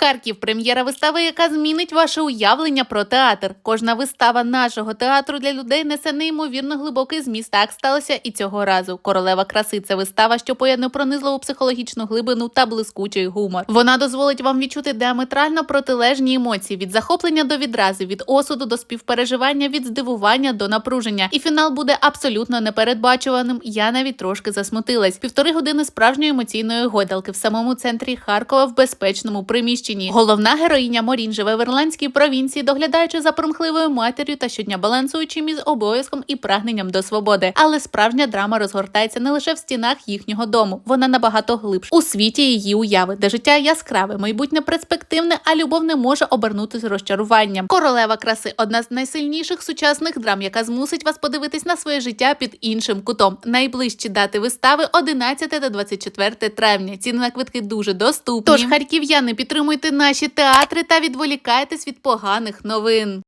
Харків прем'єра вистави, яка змінить ваше уявлення про театр. Кожна вистава нашого театру для людей несе неймовірно глибокий зміст. Так сталося і цього разу. Королева краси це вистава, що поєднує пронизливу психологічну глибину та блискучий гумор. Вона дозволить вам відчути діаметрально протилежні емоції від захоплення до відрази, від осуду до співпереживання, від здивування до напруження. І фінал буде абсолютно непередбачуваним. Я навіть трошки засмутилась. Півтори години справжньої емоційної гойдалки в самому центрі Харкова в безпечному приміщенні. Головна героїня Морін живе в ірландській провінції, доглядаючи за примхливою матір'ю та щодня балансуючи між обов'язком і прагненням до свободи. Але справжня драма розгортається не лише в стінах їхнього дому, вона набагато глибше у світі її уяви, де життя яскраве, майбутнє перспективне, а любов не може обернутися розчаруванням. Королева краси одна з найсильніших сучасних драм, яка змусить вас подивитись на своє життя під іншим кутом. Найближчі дати вистави 11 та 24 травня. Ціни на квитки дуже доступні. Тож харків'яни підтримуйте наші театри та відволікайтесь від поганих новин.